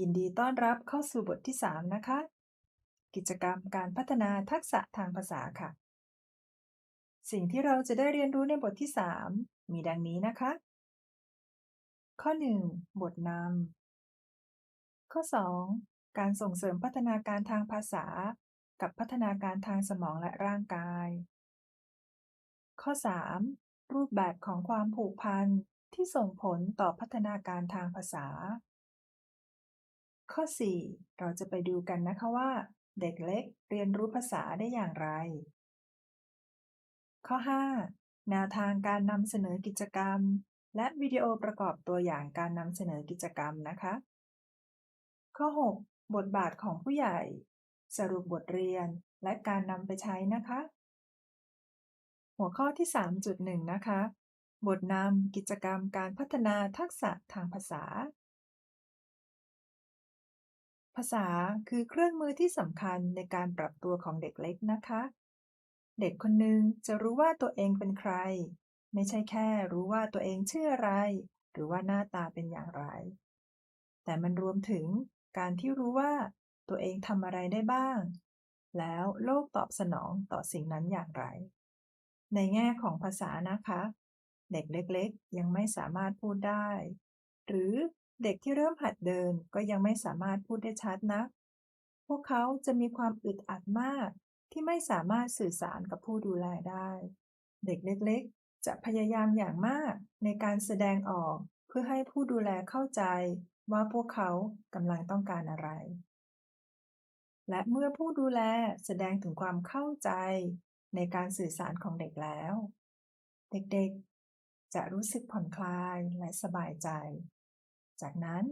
ยินดีต้อนรับเข้าสู่บทที่ 3 นะคะ กิจกรรมการพัฒนาทักษะทางภาษาค่ะ สิ่งที่เราจะได้เรียนรู้ในบทที่ 3 มีดังนี้นะคะ ข้อ 1 บทนำข้อ 2 การส่งเสริมพัฒนาการทางภาษา กับพัฒนาการทางสมองและร่างกาย ข้อ 3 รูปแบบของความผูกพันที่ส่งผลต่อพัฒนาการทางภาษา ข้อ 4 เราจะไปดูกันนะคะว่า เด็กเล็กเรียนรู้ภาษาได้อย่างไร ข้อ 5 แนวทางการนำเสนอกิจกรรม และวิดีโอประกอบตัวอย่างการนำเสนอกิจกรรมนะคะ ข้อ 6 บทบาทของผู้ใหญ่ สรุปบทเรียนและการนำไปใช้นะคะ หัวข้อที่ 3.1 นะคะ บทนำกิจกรรมการพัฒนาทักษะทางภาษา ภาษาคือเครื่องมือที่สำคัญในการปรับตัวของเด็กเล็กนะคะ เด็กคนหนึ่งจะรู้ว่าตัวเองเป็นใคร ไม่ใช่แค่รู้ว่าตัวเองชื่ออะไร หรือว่าหน้าตาเป็นอย่างไร แต่มันรวมถึงการที่รู้ว่าตัวเองทำอะไรได้บ้าง แล้วโลกตอบสนองต่อสิ่งนั้นอย่างไร ในแง่ของภาษานะคะ เด็กเล็กๆ ยังไม่สามารถพูดได้ หรือ เด็กที่เริ่มหัดเดินก็ยังไม่สามารถพูดได้ชัดนัก พวกเขาจะมีความอึดอัดมากที่ไม่สามารถสื่อสารกับผู้ดูแลได้ เด็กเล็กๆ จะพยายามอย่างมากในการแสดงออกเพื่อให้ผู้ดูแลเข้าใจว่าพวกเขากำลังต้องการอะไร และเมื่อผู้ดูแลแสดงถึงความเข้าใจในการสื่อสารของเด็กแล้ว เด็กๆ จะรู้สึกผ่อนคลายและสบายใจ จากนั้น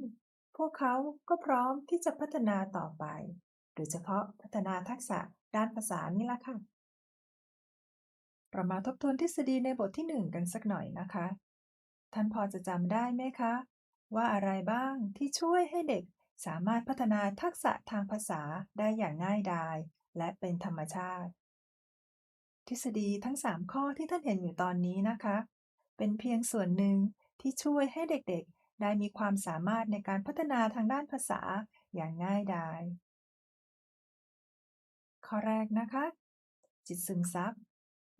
พวกเขาก็พร้อมที่จะพัฒนาต่อไป โดยเฉพาะพัฒนาทักษะด้านภาษานี่ละค่ะ เรามาทบทวนทฤษฎีในบทที่ 1 กันสักหน่อยนะคะ ท่านพอจะจำได้ไหมคะ ว่าอะไรบ้างที่ช่วยให้เด็กสามารถพัฒนาทักษะทางภาษาได้อย่างง่ายดาย และเป็นธรรมชาติ ทฤษฎีทั้ง 3 ข้อที่ท่านเห็นอยู่ตอนนี้นะคะ เป็นเพียงส่วนหนึ่งที่ช่วยให้เด็กๆ ได้มีความสามารถในการพัฒนาทางด้านภาษาอย่างง่ายดาย ข้อแรกนะคะ จิตซึมซับ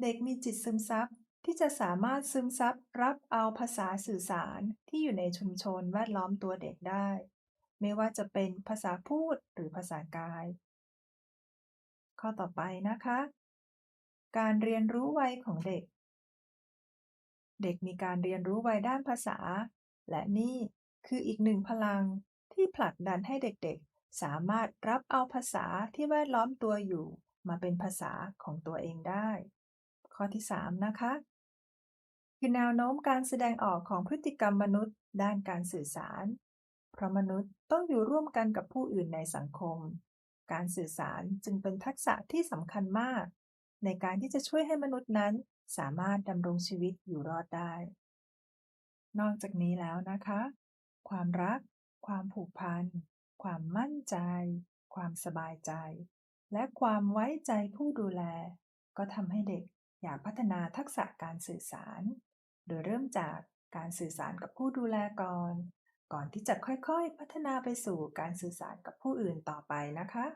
เด็กมีจิตซึมซับที่จะสามารถซึมซับรับเอาภาษาสื่อสารที่อยู่ในชุมชนแวดล้อมตัวเด็กได้ ไม่ว่าจะเป็นภาษาพูดหรือภาษากาย ข้อต่อไปนะคะ การเรียนรู้วัยของเด็ก เด็กมีการเรียนรู้วัยด้านภาษา และนี่คืออีกหนึ่งพลังที่ผลักดันให้เด็กๆ สามารถรับเอาภาษาที่แวดล้อมตัวอยู่ มาเป็นภาษาของตัวเองได้ ข้อที่ 3 นะคะ คือแนวโน้มการแสดงออกของพฤติกรรมมนุษย์ด้านการสื่อสาร เพราะมนุษย์ต้องอยู่ร่วมกันกับผู้อื่นในสังคม การสื่อสารจึงเป็นทักษะที่สำคัญมาก ในการที่จะช่วยให้มนุษย์นั้นสามารถดำรงชีวิตอยู่รอดได้ นอกจากนี้แล้วนะคะ ความรัก ความผูกพัน ความมั่นใจ ความสบายใจ และความไว้ใจผู้ดูแล ก็ทำให้เด็กอยากพัฒนาทักษะการสื่อสาร โดยเริ่มจากการสื่อสารกับผู้ดูแลก่อน ก่อนที่จะค่อยๆ พัฒนาไปสู่การสื่อสารกับผู้อื่นต่อไปนะคะ